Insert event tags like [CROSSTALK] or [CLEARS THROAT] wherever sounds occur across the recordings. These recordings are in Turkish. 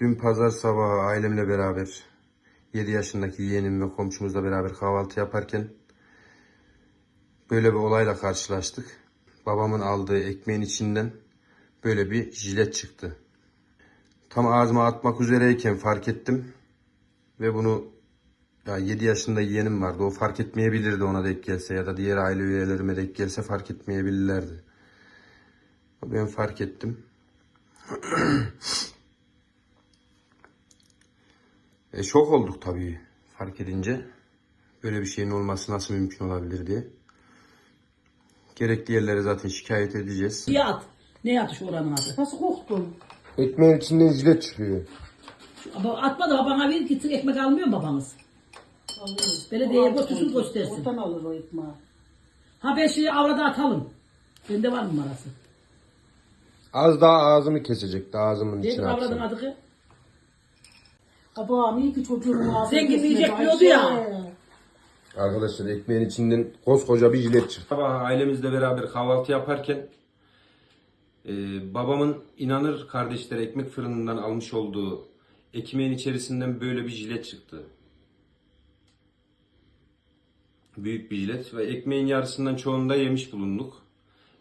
Dün pazar sabahı ailemle beraber 7 yaşındaki yeğenim ve komşumuzla beraber kahvaltı yaparken böyle bir olayla karşılaştık. Babamın aldığı ekmeğin içinden böyle bir jilet çıktı. Tam ağzıma atmak üzereyken fark ettim ve bunu ya 7 yaşında yeğenim vardı. O fark etmeyebilirdi ona denk gelse ya da diğer aile üyelerime denk gelse fark etmeyebilirlerdi. Ben fark ettim. [CLEARS THROAT] E, şok olduk tabii fark edince. Böyle bir şeyin olması nasıl mümkün olabilir diye. Gerekli yerlere zaten şikayet edeceğiz. Yat. Ne yatı şu oranın adı? Nasıl korktun? Ekmeğin içinden jilet çıkıyor. Ama Atma da babana bir gitsin ekmek almıyor mu babanız? Alıyoruz. Belediyeye O götürsün, göstersin. Oradan alır o ekmeği. Ha ben şeyi avrada atalım. Bende var mı numarası? Az daha ağzımı kesecekti ağzımın Neydi içine avradın atsın. adı ki? Kabağım iyi ki çocuğumun [CLEARS THROAT] Zengin yiyecek diyordu ya. Arkadaşlar ekmeğin içinden koskoca bir jilet çıktı. Sabah ailemizle beraber kahvaltı yaparken e, babamın inanır kardeşleri ekmek fırınından almış olduğu ekmeğin içerisinden böyle bir jilet çıktı. Büyük bir jilet ve ekmeğin yarısından çoğunda yemiş bulunduk.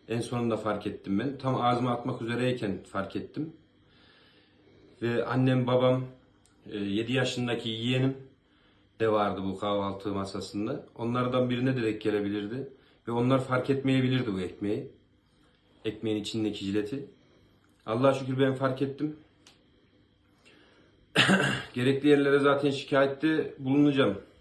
En sonunda fark ettim ben. Tam ağzıma atmak üzereyken fark ettim. Ve annem, babam, 7 yaşındaki yeğenim de vardı bu kahvaltı masasında. Onlardan birine de denk gelebilirdi. Ve onlar fark etmeyebilirdi bu ekmeği. Ekmeğin içindeki jileti. Allah'a şükür ben fark ettim. [COUGHS] Gerekli yerlere zaten şikayette bulunacağım.